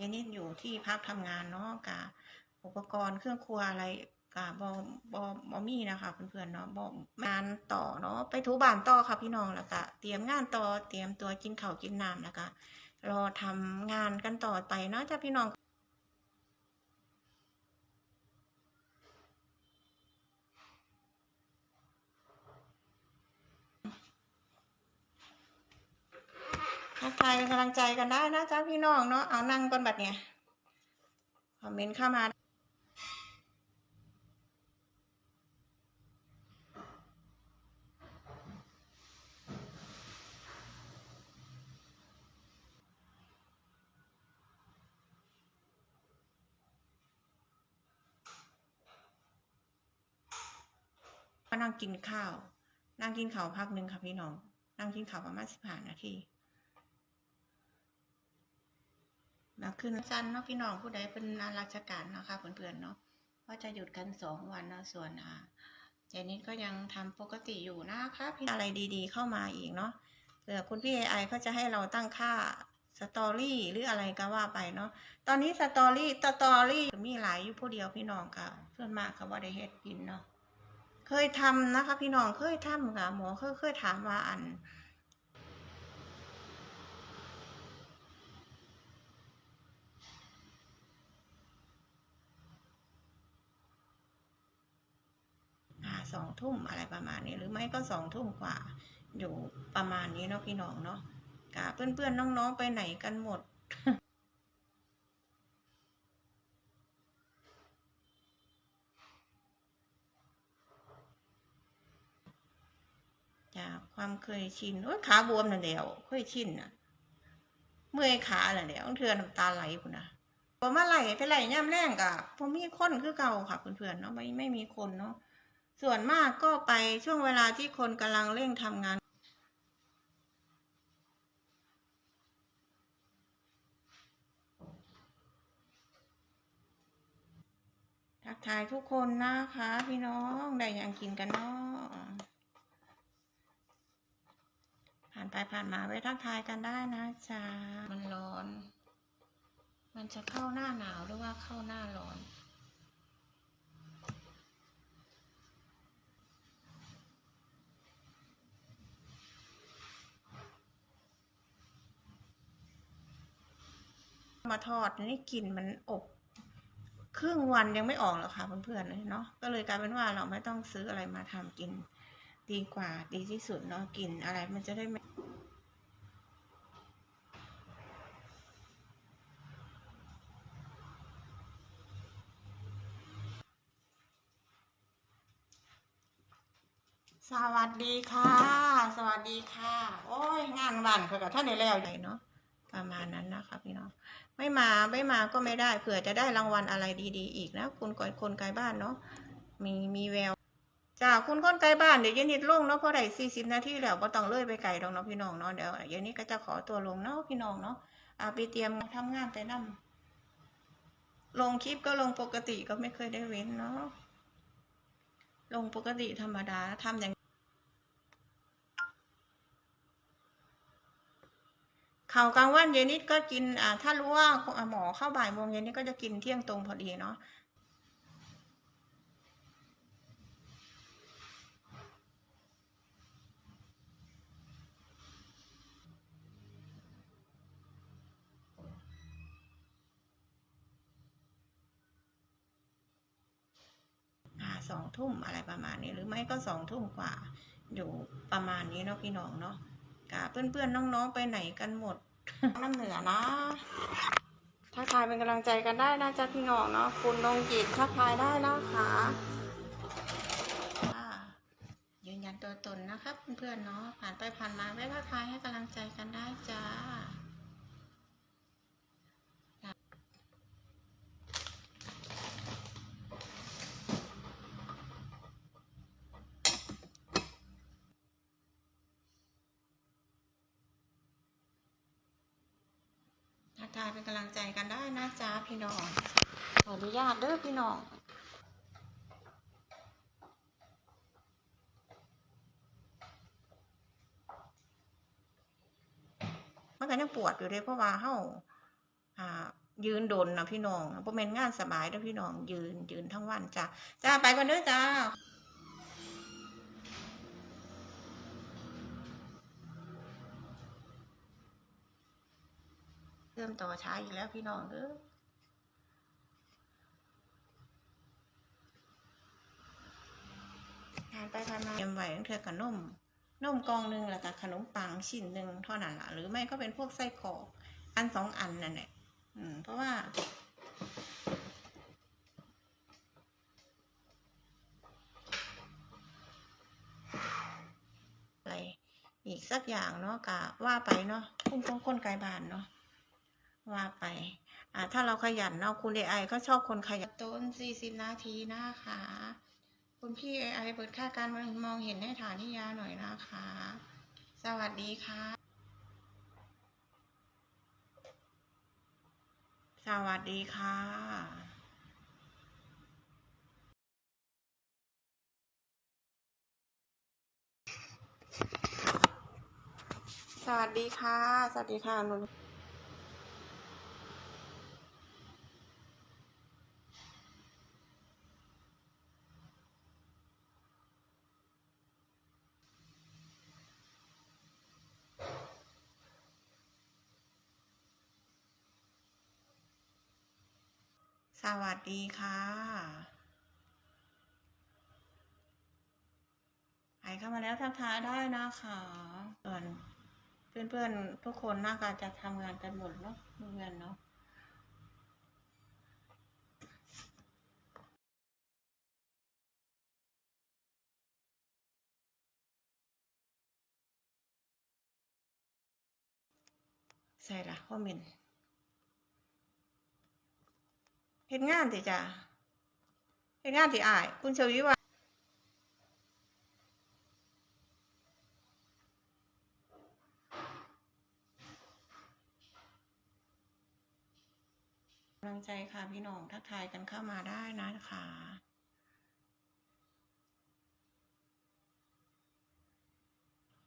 ยายนิดอยู่ที่พักทำงานเนาะกับอุปกรณ์เครื่องครัวอะไรกับอบอบอมี่นะคะเพื่อนๆเนาะบองานต่อเนาะไปถูบ้านต่อค่ะพี่น้องแล้วก็เตรียมงานต่อเตรียมตัวกินข้าวกินน้ำแล้วก็รอทำงานกันต่อไปเนาะจ้าพี่น้องายเป็นกำลังใจกันได้นะจ๊ะพี่น้องเนาะเอานั่งก่อนบัดเนี่ยคอมเมนต์เข้ามาก็นั่งกินข้าว นั่งกินข้าวพักหนึ่งค่ะพี่น้อง นั่งกินข้าวประมาณสิบห้านาที แล้วขึ้นจันเนาะพี่น้องผู้ใดเป็นราชการเนาะค่ะเพื่อนๆเนาะก็จะหยุดกันสองวันเนาะส่วนอ่าเจนิดก็ยังทำปกติอยู่นะคะพี่อะไรดีๆ เข้ามาอีกเนาะเผื่อคุณพี่ไอเขาจะให้เราตั้งค่าสตอรี่หรืออะไรก็ว่าไปเนาะ ตอนนี้สตอรี่สตอรี่มีหลายอยู่ผู้เดียวพี่น้องค่ะเพื่อนมากค่ะว่าได้เฮ็ดกินเนาะ เคยทำนะคะ พี่น้องเคยทำค่ะหมอเคยเคยถามว่าอัน อ่า สองทุ่มอะไรประมาณนี้ หรือไม่ก็สองทุ่มกว่า อยู่ประมาณนี้เนาะพี่น้องเนาะกะเพื่อนๆน้องๆไปไหนกันหมดจากความเคยชินโอ้ยขาบวมนั่นเดียวเคยชินน่ะ เมื่อยขาน่ะเดียวเทือน้ำตาไหลคุณนะพอมาไหลไปไหลย่ำแรงกะพอมีคนคือเก่าค่ะเพื่อนๆเนาะไม่ไม่มีคนเนาะ ส่วนมากก็ไปช่วงเวลาที่คนกำลังเร่งทำงานทักทายทุกคนนะคะ พี่น้องได้ยังกินกันเนาะผ่านไปผ่านมาไว้ทักทายกันได้นะจ๊ะมันร้อน มันจะเข้าหน้าหนาวหรือว่าเข้าหน้าร้อน มาทอดนี่กลิ่นมันอบครึ่งวันยังไม่ออกหรอกค่ะเพื่อนๆเนาะก็เลยกลายเป็นว่าเราไม่ต้องซื้ออะไรมาทำกิน ดีกว่าดีที่สุดเนาะกลิ่นอะไรมันจะได้ไม่สวัสดีค่ะ สวัสดีค่ะ โอ้ย งานวันเขากับท่านในแล้วใหญ่เนาะ ประมาณนั้นนะคะพี่น้องไม่มาไม่มาก็ไม่ได้เผื่อจะได้รางวัลอะไรดี ๆ อีกนะคุณก่อนคนไกลบ้านเนาะมีมีแววจากคุณคนไกลบ้านเดี๋ยวเย็นนิดลงเนาะพราะได้สี่สิบนาทีแล้วก็ต้องเลื่อยไปไกลตรงเนาะพี่น้องเนาะเดี๋ยวเย็นนี้ก็จะขอตัวลงเนาะพี่น้องเนาะอาไปเตรียมทำงานแต่นํลงคลิปก็ลงปกติก็ไม่เคยได้เว้นเนาะลงปกติธรรมดาทำอย่าง ข่าวกลางวันเย็นนิดก็กินอ่าถ้ารู้ว่าหมอเข้าบ่ายโมงเย็นนิดก็จะกินเที่ยงตรงพอดีเนาะอ่าสองทุ่มอะไรประมาณนี้หรือไม่ก็สองทุ่มกว่า อยู่ประมาณนี้เนาะพี่น้องเนาะ กะเพื่อนๆน้องๆไปไหนกันหมดน้ำเหนือนะทักทายเป็นกำลังใจกันได้นะจ๊ะพี่น้องเนาะคุณนงจิตทักทายได้นะคะอ่ายืนยันตัวตนนะครับเพื่อนๆเนาะผ่านไปผ่านมาแวะทักทายให้กำลังใจกันได้จ้า ทักทายเป็นกำลังใจกันได้นะจ๊ะพี่น้องขออนุญาตเด้อพี่น้องมันก็ยังปวดอยู่เลยเพราะว่าเฮาอ่ายืนโดนนะพี่น้องบ่แม่นงานสบายด้อพี่น้องยืนยืนทั้งวันจ้าจ้าไปก่อนเด้อจ้า มต่อช้าอีกแล้วพี่น้องเด้อผ่านไปผ่านมาเตรียมไว้ตั้งแต่กับนมนมกองหนึ่งแล้วก็ขนมปังชิ้นหนึ่งเท่านั้นละหรือไม่ก็เป็นพวกไส้กรอกอันสองอันนั่นแหละอืม เพราะว่า อะไรอีกสักอย่างเนาะกะว่าไปเนาะคุณต้องคนไกลบานเนาะ ว่าไปอ่าถ้าเราขยันเนาะคุณเอไอก็ชอบคนขยันต้นสี่สิบนาทีนะคะคุณพี่เอไอเปิดค่าการมองเห็นให้ฐานิยาหน่อยนะคะ สวัสดีค่ะ สวัสดีค่ะสวัสดีค่ะ สวัสดีค่ะนน วัสดีค่ะ ใครเข้ามาแล้วทักทายได้นะคะส่วนเพื่อนๆทุกคนน่าจะทำงานกันหมดเนาะเพื่อนเนาะใส่ละคอมเมนต์ เห็นงานสิจ้ะเห็นงานสิอาย คุณชวีว่าำลังใจค่ะพี่น้องทักทายกันเข้ามาได้นะคะ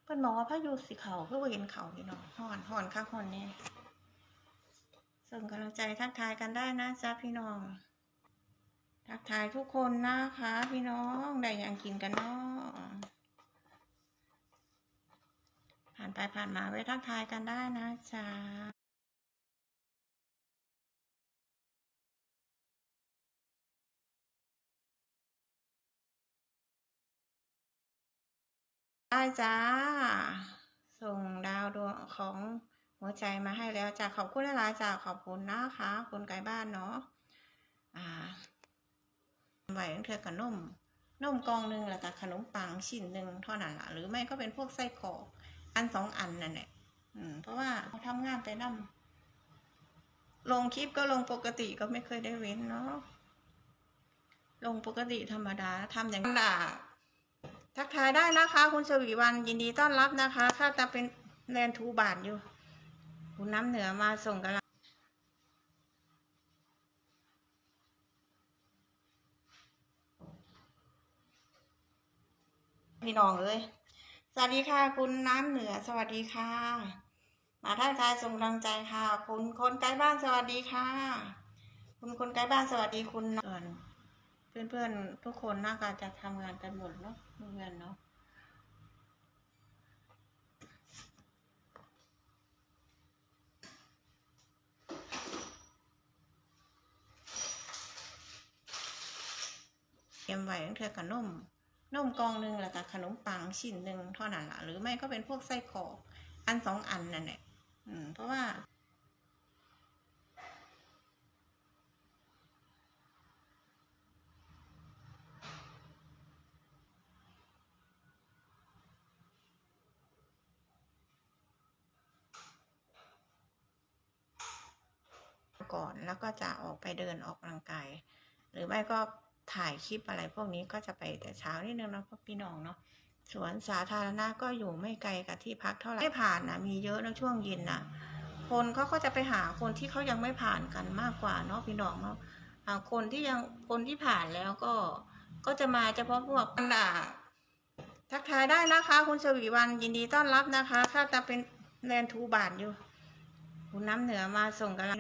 เพิ่นบอกว่าพายุสิเขาเพื่อเห็นเขาพี่น้องห่อนห่อนค่ะห่อนเนี่ย ส่งกำลังใจทักทายกันได้นะจ๊ะพี่น้อง ทักทายทุกคนนะคะ พี่น้องได้ยังกินกันเนาะผ่านไปผ่านมาไว้ทักทายกันได้นะจ๊ะได้จ้า ส่งดาวดวงของ หัวใจมาให้แล้วจ้าขอบคุณหลายจ้าขอบคุณนะคะคุณไก่บ้านเนาะอ่าไหวตั้งเธอกับนมนมกองหนึ่งแล้วก็ขนมปังชิ้นหนึ่งเท่านั้นละหรือไม่ก็เป็นพวกไส้กรอกอันสองอันนั่นแหละอืมเพราะว่าเขาทำงานแต่น้ำลงคลิปก็ลงปกติก็ไม่เคยได้เว้นเนาะลงปกติธรรมดาทำอย่างนั้นด่าทักทายได้นะคะ คุณสวีวันยินดีต้อนรับนะคะ ถ้าจะเป็นแลนทูบาทอยู่ คุณน้ำเหนือมาส่งกันละพี่น้องเอ้ยสวัสดีค่ะคุณน้ำเหนือสวัสดีค่ะ มาทักทายส่งกำลังใจค่ะ คุณคนใกล้บ้านสวัสดีค่ะ คุณคนใกล้บ้านสวัสดีคุณส่วนเพื่อนทุกคนน่าจะทำงานกันหมดเนาะเพื่อนเนาะ เตรียมไว้ตั้งแต่กับนมนมกองหนึ่งแล้วก็ขนมปังชิ้นหนึ่งเท่านั้นละหรือไม่ก็เป็นพวกไส้กรอกอันสองอันนั่นแหละอืม เพราะว่า ก่อนแล้วก็จะออกไปเดินออกกำลังกายหรือไม่ก็ ถ่ายคลิปอะไรพวกนี้ก็จะไปแต่เช้านิดนึงนะพวกพี่น้องเนาะสวนสาธารณะก็อยู่ไม่ไกลกับที่พักเท่าไหร่ไม่ผ่านนะมีเยอะนะช่วงเย็นนะคนเขาก็จะไปหาคนที่เขายังไม่ผ่านกันมากกว่าเนาะพี่น้องเนาะคนที่ยังคนที่ผ่านแล้วก็ก็จะมาเฉพาะพวกอันด่าทักทายได้นะคะ คุณสวีวันยินดีต้อนรับนะคะ ถ้าจะเป็นแลนทูบาทอยู่ คุณน้ำเหนือมาส่งกำลัง